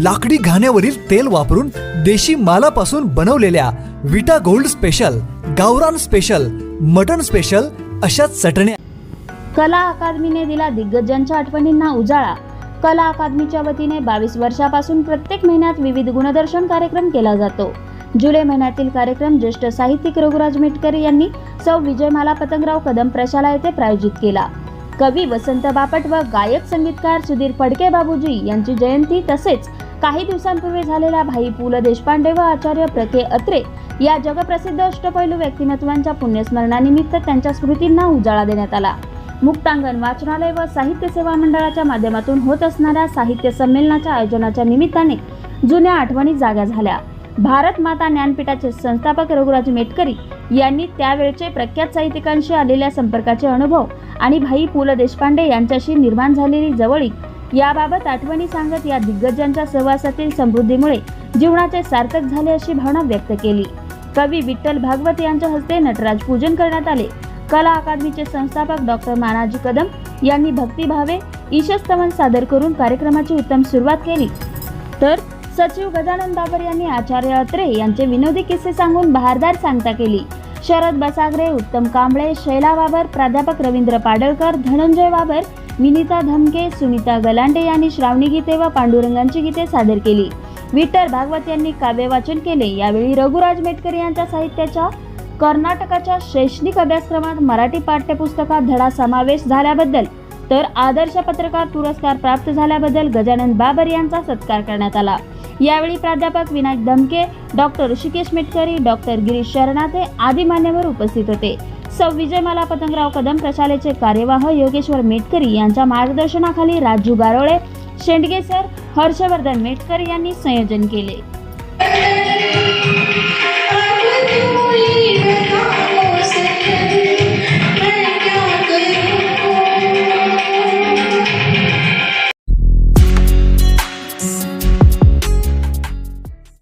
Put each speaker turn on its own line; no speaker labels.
लाकडी घाण्यावरील तेल वापरून देशी मालापासून बनवलेल्या विटा गोल्ड स्पेशल गावरान स्पेशल मटन स्पेशल अशा चटण्या
कला अकादमीने दिला दिग्गजांच्या आठवणींना उजाळा. कला अकादमीच्या वतीने बावीस वर्षापासून प्रत्येक महिन्यात विविध गुणदर्शन कार्यक्रम केला जातो. जुलै महिन्यातील कार्यक्रम ज्येष्ठ साहित्यिक रघुराज मिटकर यांनी सौ. विजयमाला पतंगराव कदम प्रशाला येथे प्रायोजित केला. कवी वसंत बापट व गायक संगीतकार सुधीर फडके बाबूजी यांची जयंती तसेच काही दिवसांपूर्वी झालेल्या भाई पु ल देशपांडे व आचार्य प्रके अत्रे या जगप्रसिद्ध अष्टपैलू व्यक्तिमत्वांच्या पुण्यस्मरणानिमित्त त्यांच्या स्मृतींना उजाळा देण्यात आला. मुक्तांगण वाचनालय व साहित्य सेवा मंडळाच्या माध्यमातून होत असणाऱ्या साहित्य संमेलनाच्या आयोजनाच्या निमित्ताने जुन्या आठवणी जाग्या झाल्या. भारत माता ज्ञानपीठाचे संस्थापक रघुराज मेटकरी यांनी त्यावेळचे प्रख्यात साहित्यिकांशी आलेल्या संपर्काचे अनुभव आणि भाई पु ल देशपांडे यांच्याशी निर्माण झालेली जवळीक याबाबत आठवणी सांगत या दिग्गजांच्या सहवासातील समृद्धीमुळे जीवनाचे सार्थक झाले अशी भावना व्यक्त केली. कवी विठ्ठल भागवत यांच्या हस्ते नटराज पूजन करण्यात आले. कला अकादमीचे संस्थापक डॉक्टर मानाजी कदम यांनी भक्तिभावे ईशस्तवन सादर करून कार्यक्रमाची उत्तम सुरुवात केली. तर सचिव गजानन बाबर यांनी आचार्य अत्रे यांचे विनोदी किस्से सांगून बहारदार सांगता केली. शरद बसागरे उत्तम कांबळे शैला बाबर प्राध्यापक रवींद्र पाडळकर धनंजय बाबर विनीता धमके सुनीता गलांडे यांनी श्रावणी गीते व पांडुरंगांची गीते सादर केली. विठ्ठल भागवत यांनी काव्य वाचन केले. यावेळी रघुराज मेटकर यांच्या साहित्याच्या कर्नाटकाच्या शैक्षणिक अभ्यासक्रमात मराठी पाठ्यपुस्तकात धडा समावेश झाल्याबद्दल तर आदर्श पत्रकार पुरस्कार प्राप्त झाल्याबद्दल गजानन बाबर यांचा सत्कार करण्यात आला. यावेळी प्राध्यापक विनायक धमके डॉक्टर ऋषिकेश मेटकरी डॉक्टर गिरीश शरणाथे आदी मान्यवर उपस्थित होते. सौ. विजय मला पतंगराव कदम प्रशालेचे कार्यवाह योगेश्वर मेटकरी यांच्या मार्गदर्शनाखाली राजू गारोळे शेंडगे सर हर्षवर्धन मेटकर यांनी संयोजन केले.